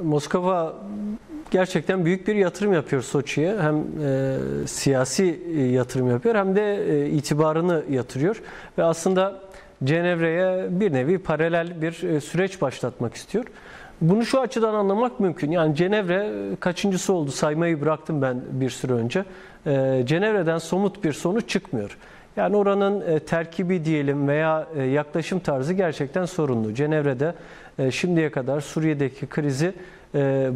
Moskova gerçekten büyük bir yatırım yapıyor Soçi'ye. Hem e, siyasi e, yatırım yapıyor hem de e, itibarını yatırıyor. Ve aslında Cenevre'ye bir nevi paralel bir e, süreç başlatmak istiyor. Bunu şu açıdan anlamak mümkün. Yani Cenevre kaçıncısı oldu saymayı bıraktım ben bir süre önce. E, Cenevre'den somut bir sonuç çıkmıyor. Yani oranın e, terkibi diyelim veya e, yaklaşım tarzı gerçekten sorunlu. Cenevre'de e, şimdiye kadar Suriye'deki krizi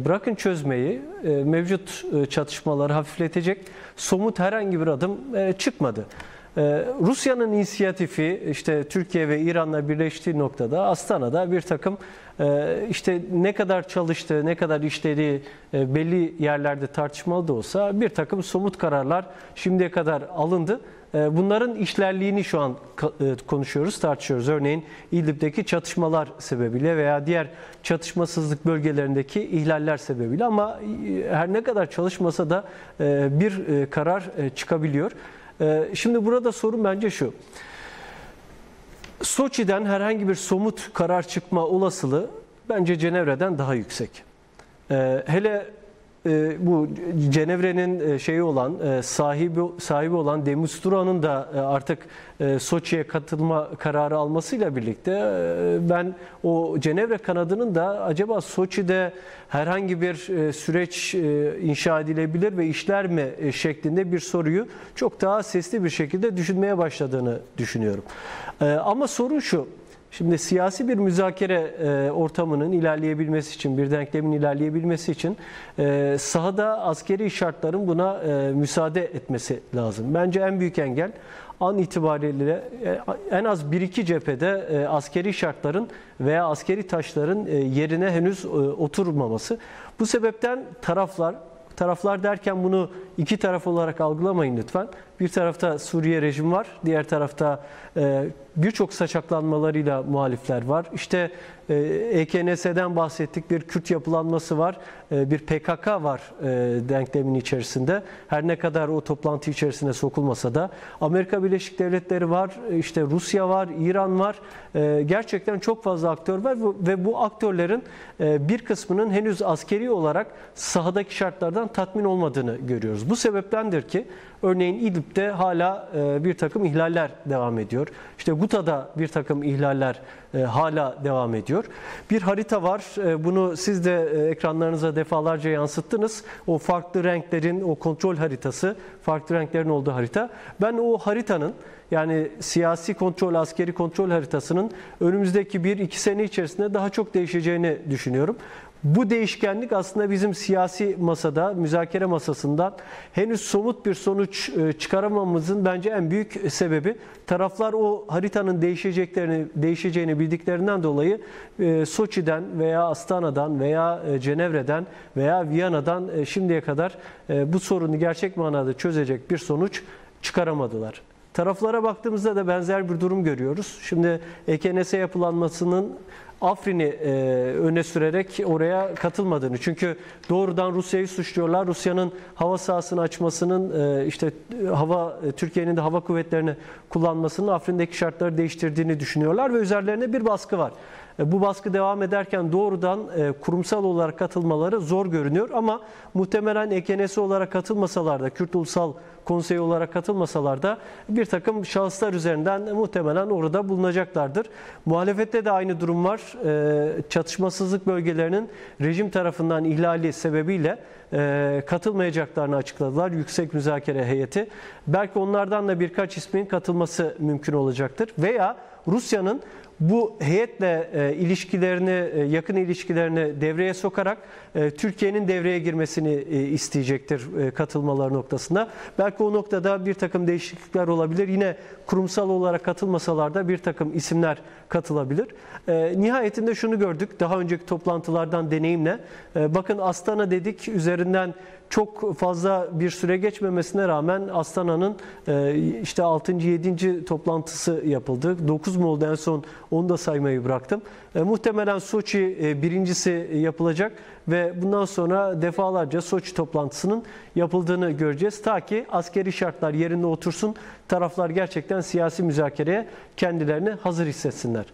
bırakın çözmeyi, mevcut çatışmaları hafifletecek somut herhangi bir adım çıkmadı. Rusya'nın inisiyatifi işte Türkiye ve İran'la birleştiği noktada Astana'da bir takım işte ne kadar çalıştığı, ne kadar işlediği e, belli yerlerde tartışmalı da olsa bir takım somut kararlar şimdiye kadar alındı. E, Bunların işlerliğini şu an e, konuşuyoruz, tartışıyoruz. Örneğin İdlib'deki çatışmalar sebebiyle veya diğer çatışmasızlık bölgelerindeki ihlaller sebebiyle ama e, her ne kadar çalışmasa da e, bir karar çıkabiliyor. Şimdi burada sorun bence şu. Soçi'den herhangi bir somut karar çıkma olasılığı bence Cenevre'den daha yüksek. Ee, hele bu Cenevre'nin e, şeyi olan e, sahibi sahibi olan Demustura'nın da e, artık Soçi'ye katılma kararı almasıyla birlikte ben o Cenevre kanadının da acaba Soçi'de herhangi bir süreç inşa edilebilir ve işler mi şeklinde bir soruyu çok daha sesli bir şekilde düşünmeye başladığını düşünüyorum. Ama sorun şu. Şimdi siyasi bir müzakere e, ortamının ilerleyebilmesi için, bir denklemin ilerleyebilmesi için e, sahada askeri şartların buna e, müsaade etmesi lazım. Bence en büyük engel an itibariyle en az 1-2 cephede askeri şartların veya askeri taşların yerine henüz oturmaması. Bu sebepten taraflar Taraflar derken bunu iki taraf olarak algılamayın lütfen. Bir tarafta Suriye rejim var, diğer tarafta e, birçok saçaklanmalarıyla muhalifler var. İşte e, EKNS'den bahsettik, bir Kürt yapılanması var, e, bir PKK var e, denklemin içerisinde. Her ne kadar o toplantı içerisine sokulmasa da Amerika Birleşik Devletleri var, işte Rusya var, İran var. E, gerçekten çok fazla aktör var ve bu aktörlerin e, bir kısmının henüz askeri olarak sahadaki şartlardan tatmin olmadığını görüyoruz. Bu sebeptendir ki örneğin İdlib'de hala e, bir takım ihlaller devam ediyor. İşte Guta'da bir takım ihlaller e, hala devam ediyor. Bir harita var. E, Bunu siz de ekranlarınıza defalarca yansıttınız. O farklı renklerin o kontrol haritası, farklı renklerin olduğu harita. Ben o haritanın yani siyasi kontrol, askeri kontrol haritasının önümüzdeki bir iki sene içerisinde daha çok değişeceğini düşünüyorum. Bu değişkenlik aslında bizim siyasi masada, müzakere masasından henüz somut bir sonuç e, çıkaramamızın bence en büyük sebebi. Taraflar o haritanın değişeceklerini, değişeceğini bildiklerinden dolayı e, Soçi'den veya Astana'dan veya e, Cenevre'den veya Viyana'dan şimdiye kadar bu sorunu gerçek manada çözecek bir sonuç çıkaramadılar. Taraflara baktığımızda da benzer bir durum görüyoruz. Şimdi EKNS yapılanmasının Afrin'i e, öne sürerek oraya katılmadığını. Çünkü doğrudan Rusya'yı suçluyorlar. Rusya'nın hava sahasını açmasının e, işte hava e, Türkiye'nin de hava kuvvetlerini kullanmasının Afrin'deki şartları değiştirdiğini düşünüyorlar ve üzerlerine bir baskı var. E, Bu baskı devam ederken doğrudan e, kurumsal olarak katılmaları zor görünüyor ama muhtemelen EKNS olarak katılmasalar da Kürt Ulusal Konseyi olarak katılmasalar da bir takım şahıslar üzerinden muhtemelen orada bulunacaklardır. Muhalefette de aynı durum var. E, Çatışmasızlık bölgelerinin rejim tarafından ihlali sebebiyle katılmayacaklarını açıkladılar. Yüksek müzakere heyeti. Belki onlardan da birkaç ismin katılması mümkün olacaktır. Veya Rusya'nın bu heyetle e, ilişkilerini, e, yakın ilişkilerini devreye sokarak e, Türkiye'nin devreye girmesini e, isteyecektir e, katılmaları noktasında. Belki o noktada bir takım değişiklikler olabilir. Yine kurumsal olarak katılmasalar da bir takım isimler katılabilir. E, nihayetinde şunu gördük daha önceki toplantılardan deneyimle. E, bakın Astana dedik üzerinden çok fazla bir süre geçmemesine rağmen Astana'nın e, işte 6. 7. toplantısı yapıldı. 9 mu oldu en son onu da saymayı bıraktım. E, muhtemelen Soçi e, birincisi yapılacak ve bundan sonra defalarca Soçi toplantısının yapıldığını göreceğiz. Ta ki askeri şartlar yerinde otursun, taraflar gerçekten siyasi müzakereye kendilerini hazır hissetsinler.